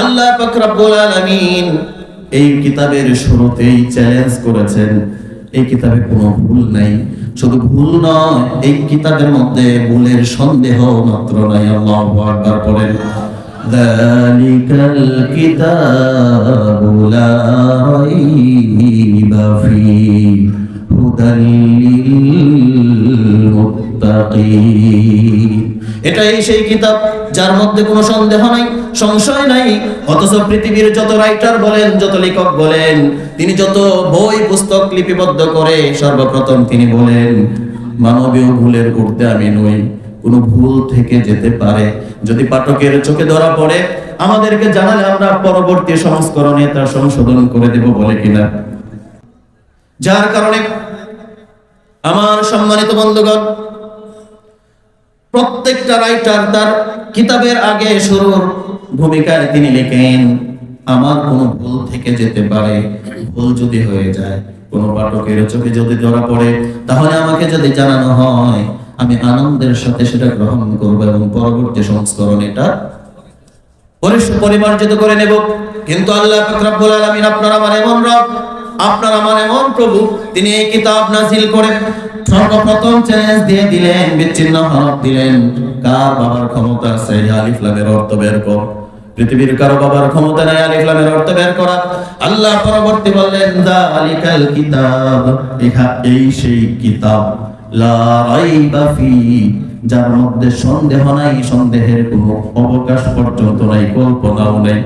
আল্লাহ ফাকরাবুল আলামিন এই কিতাবের শুরুতেই চ্যালেঞ্জ করেছেন, এই কিতাবে কোনো ভুল নাই। শুধু ভুল নয়, এই কিতাবের মধ্যে ভুলের সন্দেহ মাত্র নাই, আল্লাহ আকবার পড়েন দালিকাল কিতাবু লা ফি হুদাল মুত্তাকিন। এটাই সেই কিতাব যার মধ্যে কোনো সন্দেহ নাই, সংশয় নাই। অথচ পৃথিবীর যত রাইটার বলেন, যত লেখক বলেন, তিনি যত বই, পুস্তক লিপিবদ্ধ করে সর্বপ্রথম তিনি বলেন, মানবীয় ভুলের ঊর্ধ্বে আমি নই। কোনো ভুল থেকে যেতে পারে। যদি পাঠকের চোখে ধরা পড়ে, আমাদেরকে জানালে আমরা পরবর্তী সংস্করণে তা সংশোধন করে দেব বলে কিনা। যার কারণে আমার সম্মানিত বন্ধুগণ প্রত্যেকটা রাইটার তার কিতাবের আগে শুরুর ভূমিকায় তিনি লেখেন, আমার কোনো ভুল থেকে যেতে পারে, ভুল যদি হয়ে যায়, কোনো পাঠকের চোখে যদি ধরা পড়ে, তাহলে আমাকে যদি জানানো হয়, আমি আনন্দের সাথে সেটা গ্রহণ করব এবং পরবর্তী সংস্করণ এটা পরিমার্জিত করে নেব। কিন্তু আল্লাহ আলামিন আপনার আমার এমন রব আপনার আমার এমন প্রভু, তিনি এই কিতাব নাজিল করে সর্বপ্রথম চ্যালেঞ্জ দিয়ে দিলেন, বিচ্ছিন্ন হরফ দিলেন, কার বাবার ক্ষমতা আছে? আলিফ লামের অর্থ বের কর। পৃথিবীর কারও বাবার ক্ষমতা নাই, আলিফ লামের অর্থ বের করা। আল্লাহ পরবর্তী বললেন, যালিকাল কিতাব। ইহা এই সেই কিতাব। লা রাইবা ফি, যার মধ্যে সন্দেহ নাই, সন্দেহের কোনো অবকাশ পর্যন্ত নাই, কল্পনাও নাই।